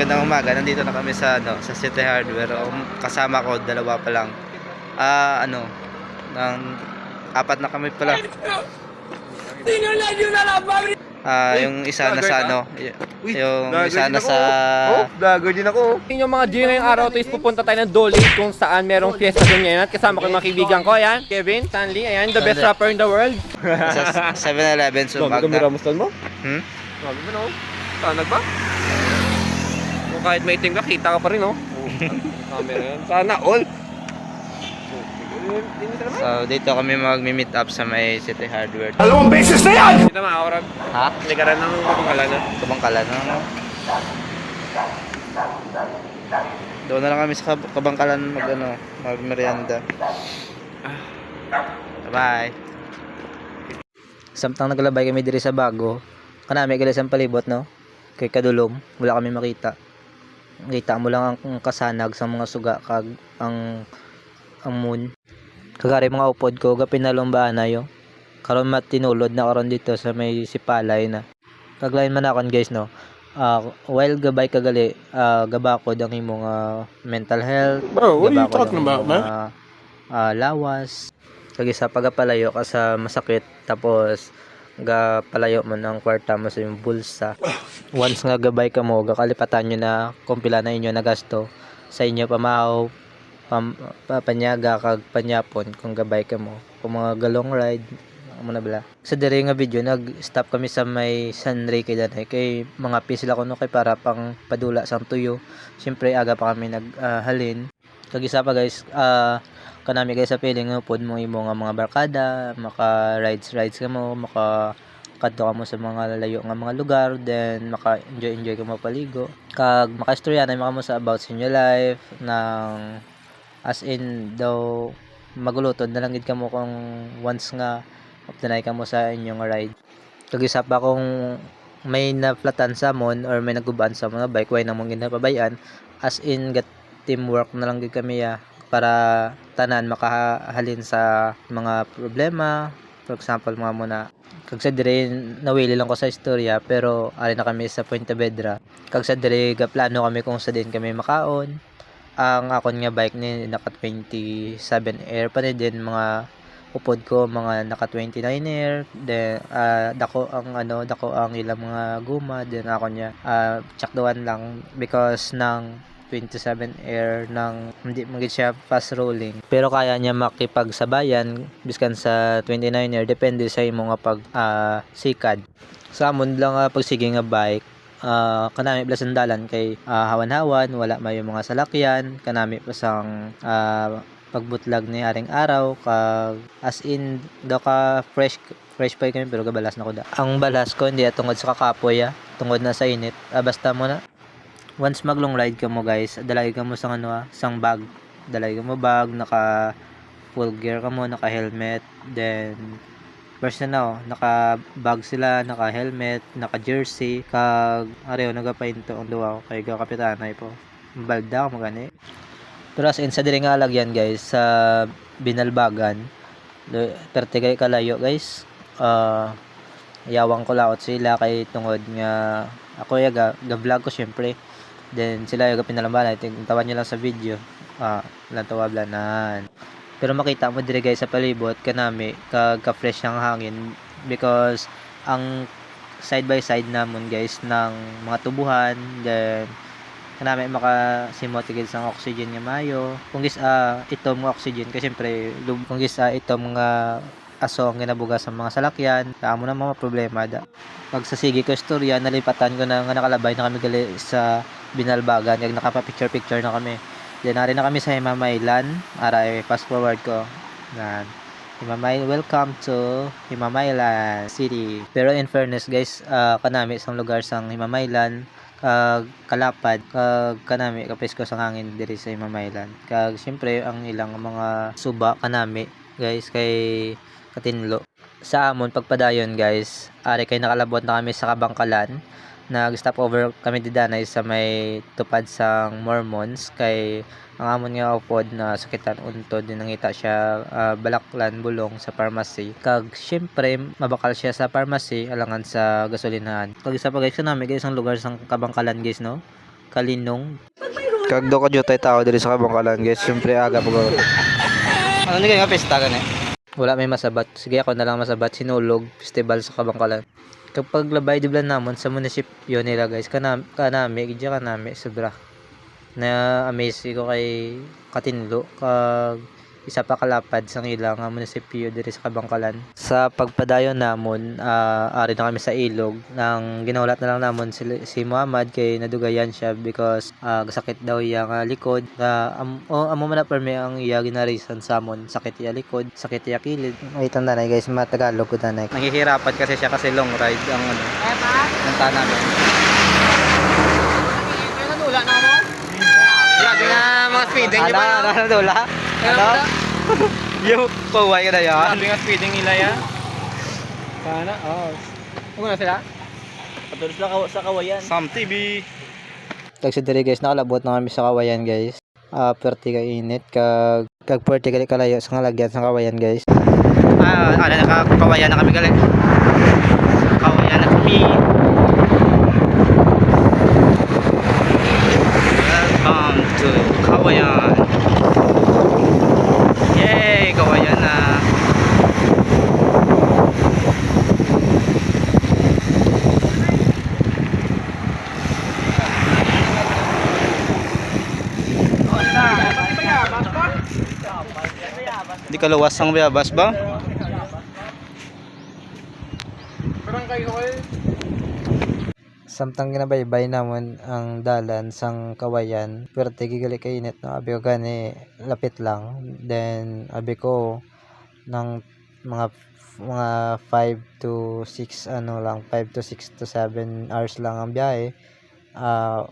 magandang umaga. Nandito na kami sa ano, sa City Hardware. Ang kasama ko dalawa pa lang. Ah, ano, ng apat na kami pala. Ah, yung isa na sa ano, yung isa na sa Oh, vlogger din ako. Yung mga G ngayong araw to is pupunta tayo ng Dolly kung saan merong fiesta doon ngayon at kasama ko yung mga kaibigan ko. Ayan, Kevin, Stanley, ayan, the best rapper in the world. sa 7-Eleven Dami Sumag kami na. ramustan mo. Hmm? Dami mo no. Tanag ba? Kahit may itim ka, kita ka pa rin oh. Camera yan. Sana all. So, dito kami mag-meet up sa may City Hardware. Kita mga orag. Ha? Likaran ng kapangkalan na. Kabangkalan na ano? Doon na lang kami sa Kab- Kabangkalan mag ano, mag merienda. Bye. Samtang naglabay kami diri sa bago, kanami gali sa palibot no. Kay kadulom, wala kami makita. Kita mo lang ang kasanag sa mga suga kag ang ang moon. Kagari mga upod ko, ga pinalombaan na yo. Karon matinulod na karon dito sa may sipalay na. Kaglain man akon guys no. Ah, while gabay kagali, ah, gabakod ang imong ah, mental health. Bro, what are you talking about, man? ah, ah, lawas. Kagi sa pagapalayo ka sa masakit tapos ga palayo mo ng kwarta mo sa imong bulsa. Once nga gabay ka mo, gakalipatan nyo na kung pila na inyo na gasto sa inyo pamahaw, pam, papanyaga kag panyapon kung gabay ka mo. Kung mga galong ride, amo na bala. Sa diri nga video nag-stop kami sa may San Enrique danay kay mga pisla ko no kay para pang padula sang tuyo. Siyempre aga pa kami naghalin. Kag isa pa guys, ah kanami guys sa piling nga pod mo imo nga mga barkada, maka rides rides ka mo, maka kadto ka mo sa mga lalayo nga mga lugar, then maka enjoy enjoy ka mo paligo. Kag makaistorya na maka mo sa about sa inyo life ng as in daw magulutod na lang gid ka mo kung once nga optanay ka mo sa inyong ride. Kag-isa pa kung may naplatan sa mon or may nagubaan sa mga bike way namong ginapabayan as in gat teamwork na lang gid kami ya para tanan makahalin sa mga problema. For example mga muna kag sa dire nawili lang ko sa istorya pero ari na kami sa Puente Vedra kag sa dire plano kami kung sa din kami makaon. Ang akon nga bike ni naka 27 air pa ni din mga upod ko mga naka 29 air. Then ah, dako ang ano dako ang ilang mga guma. Then ako niya uh, tsakduan lang. Because ng 27 air ng hindi magid siya fast rolling. Pero kaya niya makipagsabayan biskan sa 29 air depende sa imo nga pag ah, sikad. Sa amon lang nga pagsige nga bike ah kanami plus dalan kay ah, hawan-hawan wala may mga salakyan kanami pa sang ah, pagbutlag ni aring araw kag as in daw ka fresh fresh pa kami pero gabalas na ko da. Ang balas ko hindi tungod sa kakapoy ah tungod na sa init. Ah, basta mo na once mag long ride ka mo guys dalagi ka mo sa ano ah, sang bag dalagi ka mo bag naka full gear ka mo naka helmet then First na no, naka bag sila, naka helmet, naka jersey, kag areo nagapainto ang duwa ko kay ga kapitanay po. Balda mo gani. Pero as in sa diri nga lagyan guys sa Binalbagan. Perte kay kalayo guys. Ah yawang ko laot sila kay tungod nga ako ya ga, ga vlog ko syempre. Then sila yung pinalambanan, tawan nyo lang sa video. Ah, lang tawablanan. Pero makita mo dire guys sa palibot kanami kag ka fresh ang hangin because ang side by side namon guys ng mga tubuhan then kanami makasimot gid sang oxygen nga mayo kung gis ah, itom nga oxygen kasi syempre kung gis ah, itom nga aso ang ginabuga sa mga salakyan kamo na mga problema da pag sa sige ko istorya nalipatan ko na nga nakalabay na kami gali sa binalbagan kag nakapa picture na kami Then, nari na kami sa Himamaylan. Aray, fast forward ko. Yan. Himamay, welcome to Himamaylan City. Pero in fairness guys, ah, kanami isang lugar sang Himamaylan kag kalapad kag kanami kapis ko sa hangin diri sa Himamaylan. Kag syempre ang ilang mga suba kanami guys kay Katinlo. Sa amon pagpadayon guys, ari kay nakalabot na kami sa Kabangkalan nag-stop over kami di danay sa may tupad sang Mormons kay ang amon nga upod na sakitan untod din nangita siya ah, balaklan bulong sa pharmacy kag syempre mabakal siya sa pharmacy alangan sa gasolinahan kag isa pa guys kanami guys ang lugar sang kabangkalan guys no Kalinong. Kagdo ka jutay tao diri sa Kabangkalan guys. Siyempre aga pag Ano ni nga pesta gani? Wala may masabat. Sige ako na lang masabat. Sinulog festival sa Kabangkalan. Kapag labay di namon sa munisipyo nila guys, kanami, kanami, gidya kanami, sobra. Na amaze ko kay Katinlo kag isa pa kalapad sa ilang nga munisipyo diri sa Kabangkalan. Sa pagpadayon namon, ah, ari na kami sa ilog nang ginawlat na lang namon si, si Muhammad kay nadugayan siya because ah, sakit daw iya nga likod. Uh, am, oh, amo man na permi ang iya ginarisan sa amon sakit iya likod, sakit iya kilid. Ay tanda na guys, matagalog ko tanay. Nangihirapan kasi siya kasi long ride ang ano. Ang tanan. Wala na mo? Grabe na mga speeding, di ba? Ano, ano, dula? Ano? Yung paway ka na yan. Grabe nga speeding nila ya. Sana, oh. Huwag na sila? Patuloy sa, kaw- sa kawayan. Sam TV. Tagsi diri guys, nakalabot na kami sa kawayan guys. Ah, perti ka init kag kag perti ka kalayo sa ngalagyan sa kawayan guys. Ah, ano na kawayan na kami gali. Kawayan na kami. Welcome to Kawayan. Yay, kawayan na. Di ka luwas ang bayabas ba? Parang kayo kayo. Samtang ginabaybay namon ang dalan sang kawayan, pero tigigali kay init no abi ko gani lapit lang. Then abi ko ng mga mga 5 to 6 ano lang 5 to 6 to 7 hours lang ang biyahe. Ah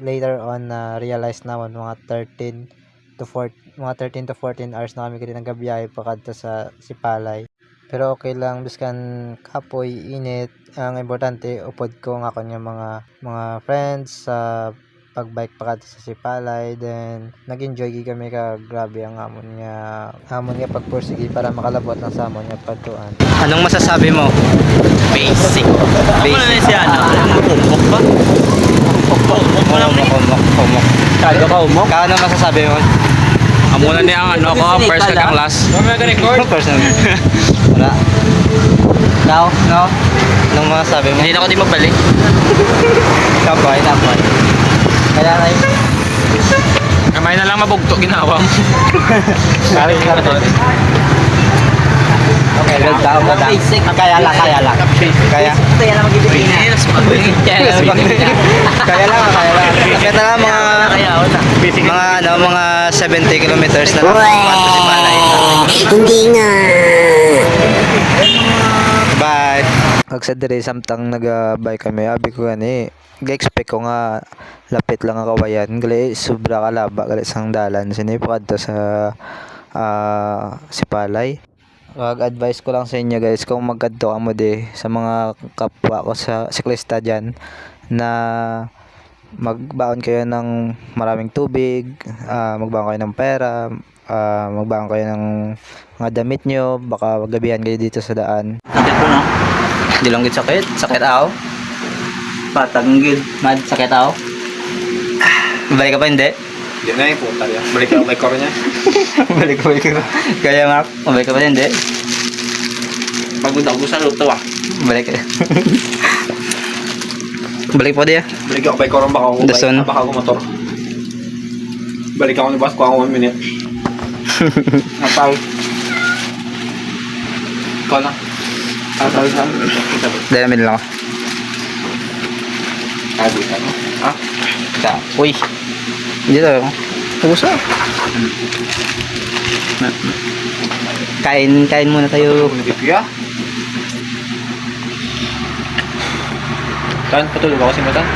later on na realize naman mga 13 to 4 mga 13 to 14 hours na kami kini nagabiyahe pa kadto sa Sipalay. Pero okay lang biskan kapoy init ang importante upod ko nga kanya mga mga friends sa pagbike pa kadto sa Sipalay then nag-enjoy gid kami ka grabe ang amon nga amon nga pagpursige para makalabot ng sa amon nga padtuan. Anong masasabi mo? Basic. Ano na siya, ano? Kumok ba? Kumok mo lang. Kumok, kumok. Kago ka umok? Kaano masasabi mo? Amo na niya ang ano ko, first ka kang last. Huwag mo nag-record. Personal. Wala. Now, no? Anong masasabi mo? Hindi na ako di magbalik. Kapoy, kapoy. Kaya ay Kamay na lang mabugto ginawa mo. Kaya lang. Okay, good daw, good daw. Kaya lang, kaya lang. Kaya. Na na. Kaya na mag-ibig na. Kaya lang, kaya lang. Kaya na lang mga na. mga ano, mga 70 kilometers na lang. Si Palay. Hindi nga. Bye. Pag sa dire samtang nag-bike kami, abi ko gani, ga-expect ko nga lapit lang ang kawayan. Gali sobra kalaba gali sang dalan sinipad to sa ah Sipalay. Wag advice ko lang sa inyo guys kung magkadto ka mo di sa mga kapwa ko sa siklista dyan na magbaon kayo ng maraming tubig, ah, magbaon kayo ng pera, ah, magbaon kayo ng mga damit nyo, baka gabihan kayo dito sa daan. Sakit ko no? Di lang gid sakit. Sakit aw. Patanggid. Mad, sakit ako. Balik ka pa hindi? Yan na yung puta. Balik ka, balik rin niya. balik ka balik ka. Kaya nga, balik ka pa hindi? Pagod ako sa luto ah. Balik balik po. Balik ka, balik ka rin baka ako. Dason. bike- Baka ako motor. Balik ako ni boss, kuha ako 1 minute. Napal. Ikaw na. Napal sa Dahil namin lang ako. Sabi ka? Ha? Sa, uy. Dito ako. Pusa. Kain, kain muna tayo. Nagpipiya? Tan, patulog ako si Matan.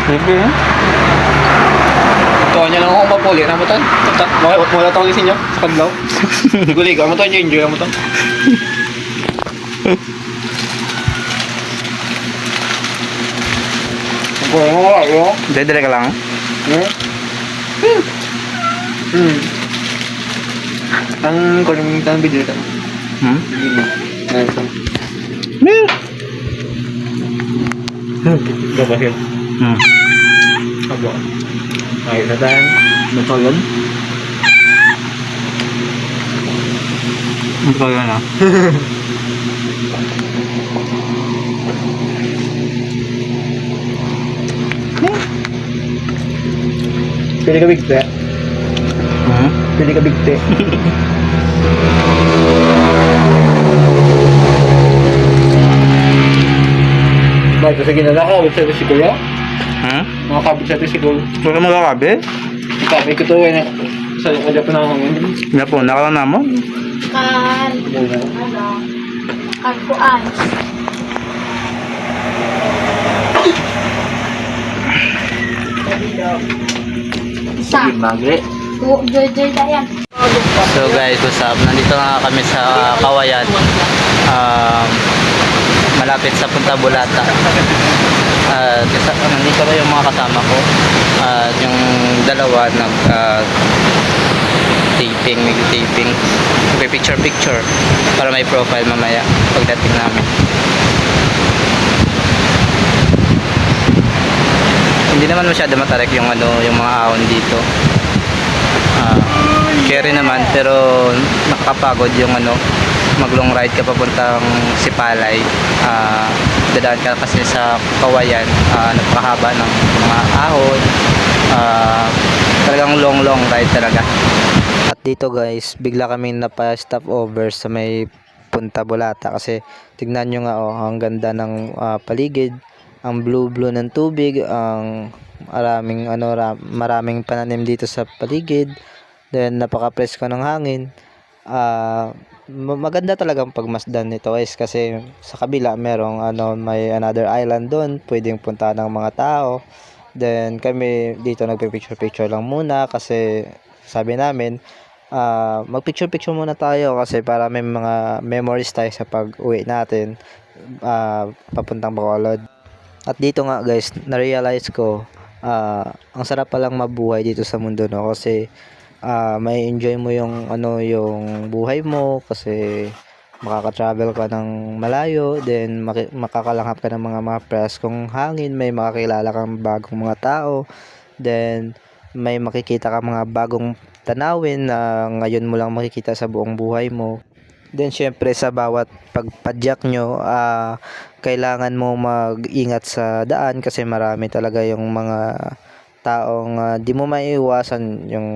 Tuwa niya lang ako mapuli na mo tan. Tan, wala wala tawag isin niyo sa kadlaw. Gulig, amo tan enjoy mo tan. Ko mo wala yo. Dire ka lang. Hmm. Hmm. Ang kuning tan video tan. Hmm? Ayun tan. Babahin. Hmm. Abo. Okay, tatan. Ito yun? Ito yun ah. Pili ka bigte. Pili ka bigte. Bakit sige na nakakabit sa si Kuya? Hmm? Nakakabit sa ito si Kuya. Ito ka magkakabi? Sabi ko to eh. Sa kanya pa nakakangin. Nga po, nakalang na mo? kan ano kan kuan sa Magre. Tu joy joy dayan So guys, what's up? Nandito nga kami sa Kawayan. Um, malapit sa Punta Bulata. At isa- nandito na yung mga kasama ko. At yung dalawa nag ah, taping, nag-taping. picture picture para may profile mamaya pagdating namin. Hindi naman masyado matarik yung ano, yung mga ahon dito. Ah, carry naman pero nakakapagod yung ano mag long ride ka papuntang Sipalay. Ah, dadaan ka kasi sa Kawayan Ah, napakahaba ng mga ahon. Ah, talagang long long ride talaga. At dito guys, bigla kaming napa-stop over sa may Punta Bulata kasi tignan nyo nga oh, ang ganda ng ah, paligid, ang blue-blue ng tubig, ang maraming ano ra- maraming pananim dito sa paligid. Then napaka-presko ng hangin. Ma- maganda talagang pagmasdan nito guys kasi sa kabila merong ano may another island doon, pwedeng puntahan ng mga tao. Then kami dito nagpe-picture picture lang muna kasi sabi namin ah mag-picture picture muna tayo kasi para may mga memories tayo sa pag-uwi natin ah papuntang Bacolod. At dito nga guys, na-realize ko ah ang sarap palang mabuhay dito sa mundo no? Kasi ah may enjoy mo yung ano yung buhay mo kasi makaka-travel ka ng malayo then maki- makakalanghap ka ng mga mga preskong hangin may makakilala kang bagong mga tao then may makikita ka mga bagong tanawin na ngayon mo lang makikita sa buong buhay mo then syempre sa bawat pagpadyak nyo ah kailangan mo mag-ingat sa daan kasi marami talaga yung mga taong ah, di mo maiiwasan yung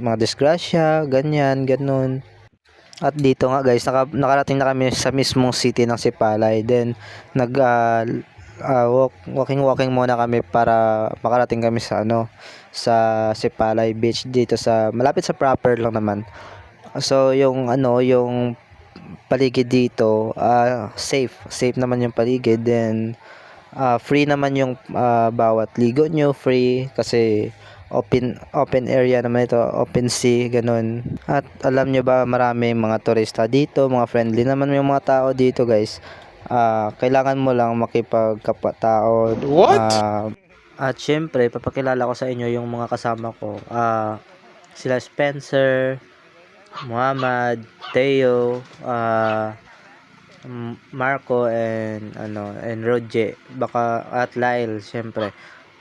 mga disgrasya, ganyan, ganun. At dito nga guys, naka, nakarating na kami sa mismong city ng Sipalay. Then nag ah, ah, walk, walking walking muna kami para makarating kami sa ano sa Sipalay Beach dito sa malapit sa proper lang naman. So yung ano yung paligid dito ah, safe, safe naman yung paligid then ah, free naman yung ah, bawat ligo nyo, free kasi open open area naman ito, open sea, ganun. At alam nyo ba marami mga turista dito, mga friendly naman yung mga tao dito, guys. Ah, kailangan mo lang makipagkapatao. What? at syempre, papakilala ko sa inyo yung mga kasama ko. Ah, sila Spencer, Muhammad, Teo, M- Marco and ano and Roger. Baka at Lyle syempre.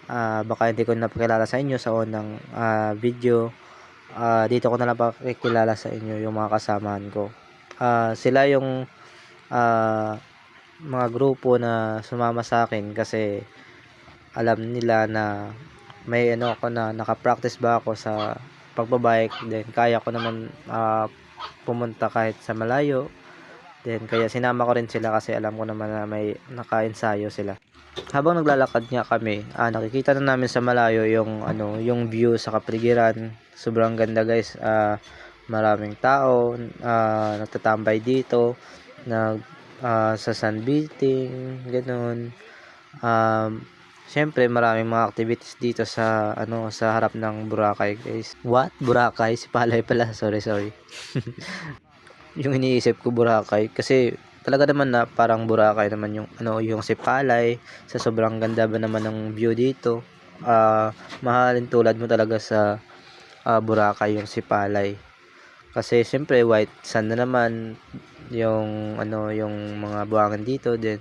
Ah, baka hindi ko napakilala sa inyo sa unang ah, video. Ah, dito ko na lang pakikilala sa inyo yung mga kasamahan ko. Ah, sila yung ah, mga grupo na sumama sa akin kasi alam nila na may ano ako na nakapractice ba ako sa pagbabike then kaya ko naman ah, pumunta kahit sa malayo Then kaya sinama ko rin sila kasi alam ko naman na may naka-ensayo sila. Habang naglalakad nga kami, ah, nakikita na namin sa malayo yung ano, yung view sa kapaligiran. Sobrang ganda guys. Ah, maraming tao ah, nagtatambay dito, nag ah, sa sunbathing, ganun. Um, Siyempre, maraming mga activities dito sa ano sa harap ng Boracay, guys. What? Boracay? Si Palay pala. Sorry, sorry. yung iniisip ko Boracay kasi talaga naman na parang Boracay naman yung ano yung Sipalay sa sobrang ganda ba naman ng view dito ah mahalin tulad mo talaga sa ah, Boracay yung Sipalay kasi siyempre white sand na naman yung ano yung mga buwangan dito then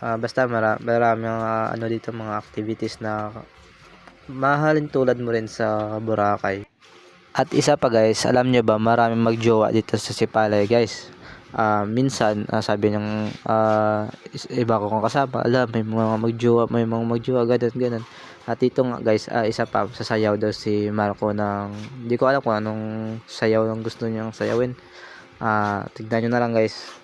ah, basta mara, marami mga ano dito mga activities na mahalin tulad mo rin sa Boracay. At isa pa guys, alam nyo ba maraming magjowa dito sa Sipalay guys. Ah, minsan, ah, sabi ng is- iba ko kong kasama, alam, may mga magjowa, may mga magjowa, ganun, ganun. At ito nga guys, ah, isa pa, sasayaw daw si Marco ng, hindi ko alam kung anong sayaw ang gusto niyang sayawin. Ah, tignan nyo na lang guys.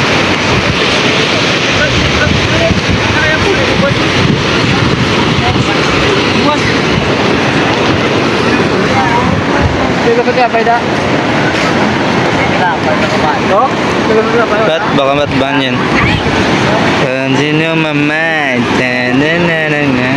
Ba't? Baka matban yan. Continue my mind. Ta-na-na-na-na.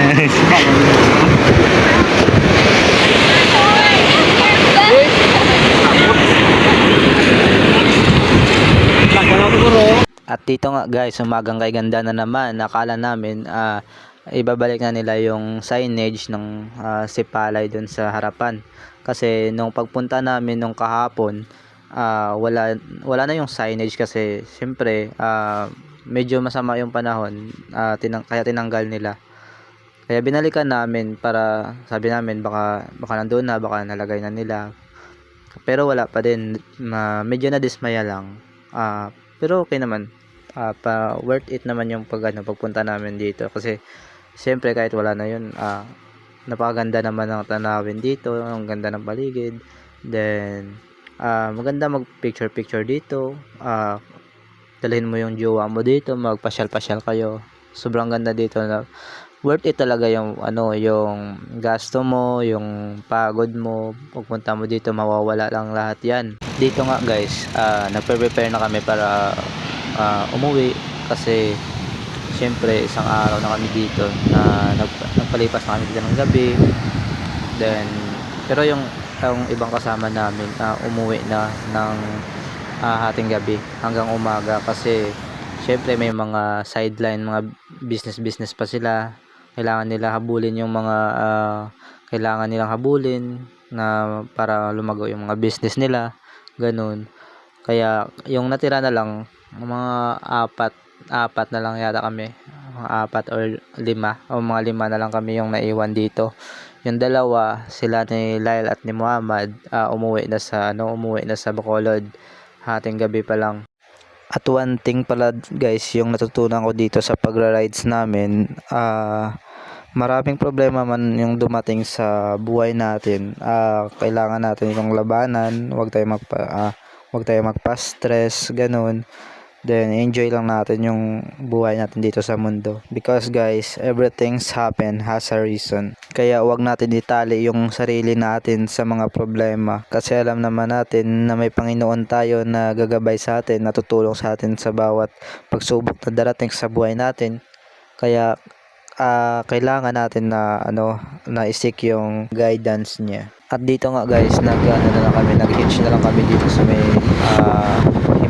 At dito nga guys, umagang kay ganda na naman. Nakala namin ah, ibabalik na nila yung signage ng ah, Sipalay dun sa harapan. Kasi nung pagpunta namin nung kahapon, ah, wala wala na yung signage kasi syempre ah, medyo masama yung panahon ah, tinang, kaya tinanggal nila. Kaya binalikan namin para sabi namin baka baka nandoon na, baka nalagay na nila. Pero wala pa din. Ma, medyo na dismaya lang. Ah, pero okay naman. Ah, pa worth it naman yung pag ano, pagpunta namin dito kasi siyempre kahit wala na yun, ah, napakaganda naman ng tanawin dito, ang ganda ng paligid. Then ah, maganda mag picture picture dito. Ah, dalhin mo yung jowa mo dito, magpasyal-pasyal kayo. Sobrang ganda dito na worth it talaga yung ano, yung gasto mo, yung pagod mo, pagpunta mo dito mawawala lang lahat 'yan. Dito nga guys, ah nagpe-prepare na kami para ah, umuwi kasi syempre isang araw na kami dito na nag- nagpalipas na kami dito ng gabi. Then pero yung yung ibang kasama namin ah, umuwi na ng ah, hating gabi hanggang umaga kasi syempre may mga sideline, mga business business pa sila. Kailangan nila habulin yung mga ah, kailangan nilang habulin na para lumago yung mga business nila. Ganun. Kaya yung natira na lang mga apat apat na lang yata kami. Mga apat or lima. O mga lima na lang kami yung naiwan dito. Yung dalawa sila ni Lyle at ni Muhammad ah, umuwi na sa ano umuwi na sa Bacolod. Hating gabi pa lang. At one thing pala guys yung natutunan ko dito sa pagra-rides namin ah maraming problema man yung dumating sa buhay natin. Ah kailangan natin yung labanan huwag tayo magpa ah, huwag tayo magpa-stress ganun then enjoy lang natin yung buhay natin dito sa mundo. Because guys everything's happen has a reason. Kaya huwag natin itali yung sarili natin sa mga problema. Kasi alam naman natin na may Panginoon tayo na gagabay sa atin na tutulong sa atin sa bawat pagsubok na darating sa buhay natin. Kaya ah, kailangan natin na ano na isik yung guidance niya. At dito nga guys nag ano na lang kami nag hitch na lang kami dito sa may ah,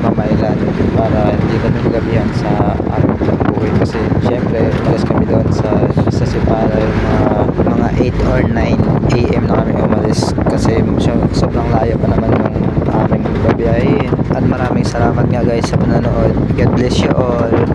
Himamaylan para hindi kami magabihan sa aming pagbuhay kasi syempre malas kami doon sa sa Sipara yung mga mga 8 or 9 AM na kami umalis. Kasi sobrang layo pa naman yung aming babiyahin. At maraming salamat nga guys sa panonood. God bless you all